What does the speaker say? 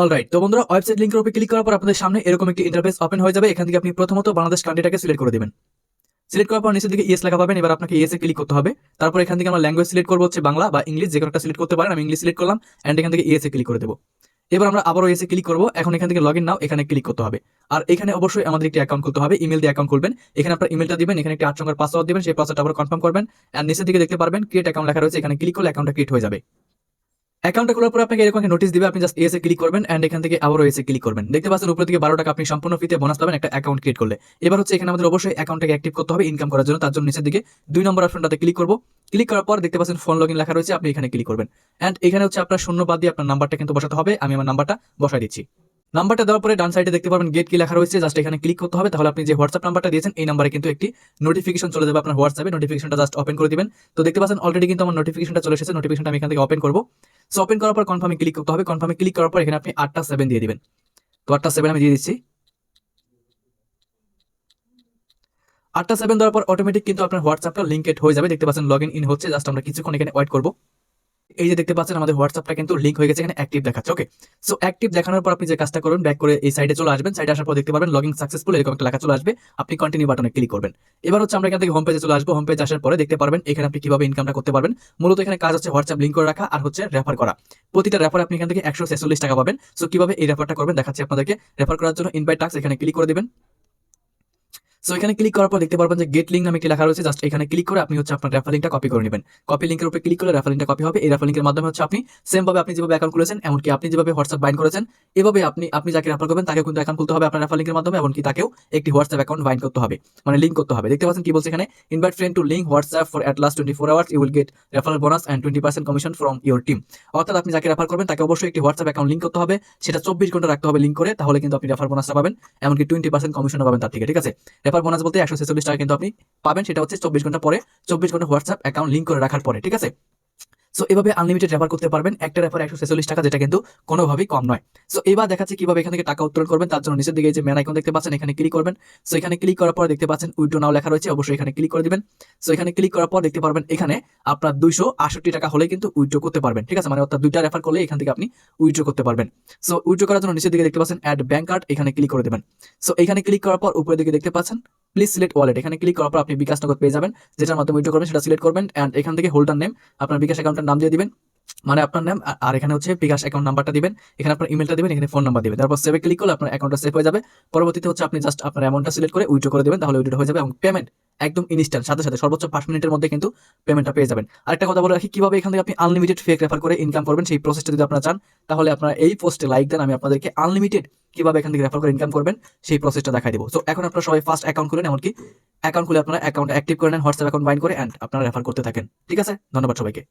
Alright তো বন্ধুরা website লিঙ্কের ক্লিক করার পর আপনাদের সামনে এরকম একটি ইন্টারফেস ওপেন হয়ে যাবে। এখান থেকে আপনি প্রথমত বাংলাদেশ কান্ট্রিটাকে সিলেক্ট করে দিবেন। সিলেক্ট করার পর নিচের দিকে লেখা পাবেন, এবার আপনাকে ক্লিক করতে হবে। তারপর এখান থেকে আমরা ল্যাঙ্গুয়েজ সিলেক্ট করব, হচ্ছে বাংলা বা ইংলিশ, যে কোনো একটা সিলেক্ট করতে পারেন, আমি ইংলিশ সিলেক্ট করলাম অ্যান্ড এখান থেকে ক্লিক করে দেবো। এবার আমরা আবারও ইয়েসে ক্লিক করব, এখন এখান থেকে লগ ইন নাও, এখানে ক্লিক করতে হবে। আর এখানে অবশ্যই আমাদের একটি অ্যাকাউন্ট খুলতে হবে ইমেল দিয়ে অ্যাকাউন্ট খুলবেন। এখানে আপনার ইমেলটা দিবেন, এখানে একটি আট সংখ্যার পাসওয়ার্ড দিবেন, সেই পাসওয়ার্ডটা আবার কনফার্ম করবেন। অ্যান্ড নিচের দিকে দেখতে পারবেন ক্রিয়েট অ্যাকাউন্ট লেখা রয়েছে, এখানে ক্লিক করলে অ্যাকাউন্টটা ক্রিয়েট হয়ে যাবে। অ্যাকাউন্টটা খোলার পর আপনাকে এরকম একটা নোটিশ দিবে, আপনি জাস্ট এসে ক্লিক করবেন এন্ড এখান থেকে আবারও এসে ক্লিক করবেন। দেখতে পাচ্ছেন উপর থেকে বারো টাকা আপনি সম্পূর্ণ ফিতে বোনাস পাবেন একটা অ্যাকাউন্ট ক্রিয়েট করলে। এবার হচ্ছে এখানে আমাদের অবশ্যই অ্যাকাউন্টটাকে অ্যাক্টিভ করতে হবে ইনকাম করার জন্য, তার জন্য নিচের দিকে দুই নম্বর অপশনটাতে ক্লিক করব। ক্লিক করার পর দেখতে পাচ্ছেন ফোন লগইন লেখা রয়েছে, আপনি এখানে ক্লিক করবেন। এন্ড এখানে হচ্ছে আপনার শূন্য বাদ দিয়ে আপনার নাম্বারটা কিন্তু বসাতে হবে, আমি আমার নাম্বারটা বসাই দিচ্ছি। নাম্বারটা দেওয়ার পরে ডান সাইডে দেখতে পারবেন গেট কি লেখা রয়েছে জাস্ট এখানে ক্লিক করতে হবে, তাহলে আপনি যে হোয়াটসঅ্যাপ নাম্বারটা দিয়েছেন, এই নাম্বারে কিন্তু একটি নোটিফিকেশন চলে যাবে আপনার হোয়াটসঅ্যাপে নোটিফিকেশনটা জাস্ট ওপেন করে দিবেন। তো দেখতে পাচ্ছেন অলরেডি কিন্তু আমার নোটিফিকেশনটা চলে এসেছে নোটিফিকেশনটা আমি এখান থেকে ওপেন করব। সো ওপেন করার পর কনফার্মে ক্লিক করতে হবে। কনফার্মে ক্লিক করার পর এখানে আপনি আটটা সেভেন দিয়ে দিবেন। তো আটটা সেভেন আমি দিয়ে দিচ্ছি। আটটা সেভেন দেওয়ার পর অটোমেটিক কিন্তু আপনার হোয়াটসঅ্যাপটা লিঙ্কেড হয়ে যাবে। দেখতে পাচ্ছেন লগ ইন হচ্ছে। জাস্ট আমরা কিছুক্ষণ এখানে ওয়েট করব। এই যে দেখতে পাচ্ছেন, আমাদের হোয়াটসঅ্যাপটা কিন্তু লিঙ্ক হয়ে গেছে, এখানে অ্যাক্টিভ দেখাচ্ছে ওকে সো অ্যাক্টিভ দেখানোর পর আপনি যে কাজটা করবেন ব্যাক করে এই সাইডে চলে আসবেন সাইডে আসার পর দেখতে পারবেন লগিং সাকসেসফুল এরকম একটা লেখা চলে আসবে, আপনি কন্টিনিউ বাটনে ক্লিক করবেন। এবার হচ্ছে আমরা এখান থেকে হোম পেজে চলে আসব হোম পেজ আসার পরে দেখতে পারবেন, এখানে আপনি কীভাবে ইনকামটা করতে পারবেন। মূলত এখানে কাজ হচ্ছে হোয়াটসঅ্যাপ লিঙ্ক করে রাখা আর হচ্ছে রেফার করা। প্রতিটা রেফার আপনি এখান থেকে একশো ছেচল্লিশ টাকা পাবেন। সো কীভাবে এই রেফারটা করবেন দেখাচ্ছি আপনাদেরকে। রেফার করার জন্য ইনভাইট টাক্স এখানে ক্লিক করে দিবেন। সো এখানে ক্লিক করার পর দেখতে পারবেন যে গেট লিঙ্ক নামে একটি লেখা রয়েছে। জাস্ট এখানে ক্লিক করে আপনি হচ্ছে আপনার রেফার লিঙ্কটা কপি করে নেবেন। কপি লিঙ্কের উপরে ক্লিক করলে রেফার লিঙ্কটা কপি হবে। এই রেফার লিঙ্কের মাধ্যমে হচ্ছে আপনি সেম ভাবে আপনি যেভাবে অ্যাকাউন্ট খুলেছেন, এমনকি আপনি যেভাবে হোয়াটসঅ্যাপ বাইন করেছেন, এভাবে আপনি আপনি যাকে রেফার করবেন তাকে কিন্তু অ্যাকাউন্ট খুলতে হবে আপনার রেফার লিঙ্কের মাধ্যমে, এমনকি তাকেও একটি হোয়াটসঅ্যাপ অ্যাকাউন্ট বাইন করতে হবে। মানে লিঙ্ক করতে হবে। দেখতে পাচ্ছেন কি বলছে এখানে? Invite friend to link WhatsApp for at last twenty four hours you will get referral bonus and twenty percent commission from your team অর্থাৎ আপনি যাকে রেফার করবেন, তাকে অবশ্যই একটি হোয়াটসঅ্যাপ অ্যাকাউন্ট লিঙ্ক করতে হবে। সেটা চব্বিশ ঘণ্টা রাখতে হবে লিঙ্ক করে, তাহলে কিন্তু আপনি রেফার বোনাসটা পাবেন। এমনকি টোয়েন্টি পার্সেন্ট কমিশনও পাবেন তার থেকে, ঠিক আছে? রেফার বোনাস বলতে একশো ছেচল্লিশ টাকা কিন্তু আপনি পাবেন। সেটা হচ্ছে চব্বিশ ঘণ্টা পরে চব্বিশ ঘণ্টা হোয়াটসঅ্যাপ অ্যাকাউন্ট লিঙ্ক করে রাখার পরে, ঠিক আছে? সো এভাবে আনলিমিটেড রেফার করতে পারবেন। একটা রেফার একশো ছেচল্লিশ টাকা, যেটা কিন্তু কোনোভাবেই কম নয়। সো এবার দেখাচ্ছি কীভাবে এখান থেকে টাকা উত্তোলন করবেন। তার জন্য নিচের দিকে যে ম্যান আইকন দেখতে পাচ্ছেন, এখানে ক্লিক করবেন। সো এখানে ক্লিক করার পর দেখতে পাচ্ছেন উইড্রো নাও লেখা রয়েছে, অবশ্যই এখানে ক্লিক করে দিবেন। সো এখানে ক্লিক করার পর দেখতে পারবেন, এখানে আপনার দুইশো আষট্টি টাকা হলে কিন্তু উইড্রো করতে পারবেন। ঠিক আছে? মানে অর্থাৎ দুইটা রেফার করলে এখান থেকে আপনি উইড্রো করতে পারবেন। সো উইড্রো করার জন্য নিচের দিকে দেখতে পাচ্ছেন অ্যাড ব্যাঙ্ক কার্ড এখানে ক্লিক করে দেবেন। সো এখানে ক্লিক করার পর উপরের দিকে দেখতে পাচ্ছেন প্লিজ সিলেক্ট ওয়ালেট এখানে ক্লিক করার পর আপনি বিকাশ নগদ পেয়ে যাবেন। যেটার মাধ্যমে উইড্রো করবেন, সেটা সিলেক্ট করবেন অ্যান্ড এখান থেকে হোল্ডার নেম আপনার বিকাশ অ্যাকাউন্টের নাম দিয়ে দিবেন। মানে আপনার নাম আর এখানে হচ্ছে বিকাশ অ্যাকাউন্ট নাম্বারটা দিবেন। এখানে আপনার ইমেলটা দিবেন, এখানে ফোন নাম্বার দিবেন। তারপর সেভে ক্লিক করলে আপনার অ্যাকাউন্টটা সেভ হয়ে যাবে। পরবর্তীতে হচ্ছে আপনি জাস্ট আপনার অ্যামাউন্টটা সিলেক্ট করে উইড্রো করে দেবেন, তাহলে উইড্রো হয়ে যাবে এবং পেমেন্ট একদম ইনস্ট্যান্ট সাথে সাথে সর্বোচ্চ পাঁচ মিনিটের মধ্যে কিন্তু পেমেন্টটা পেয়ে যাবেন। আরেকটা কথা বলে রাখি, কীভাবে এখান থেকে আপনি আনলিমিটেড ফেক রেফার করে ইনকাম করবেন, সেই প্রসেসটা যদি আপনারা চান, তাহলে আপনারা এই পোস্টে লাইক দেন, আমি আপনাদেরকে আনলিমিটেড কীভাবে এখান থেকে রেফার করে ইনকাম করবেন, সেই প্রসেসটা দেখাই দেবো। তো এখন আপনারা সবাই ফার্স্ট অ্যাকাউন্ট খুলেন, এমনকি অ্যাকাউন্ট খুলে আপনারা অ্যাকাউন্ট অ্যাক্টিভ করে নেন হোয়াটসঅ্যাপ অ্যাকাউন্ট বাইন করে অ্যান্ড আপনারা রেফার করতে থাকেন। ঠিক আছে? ধন্যবাদ সবাইকে।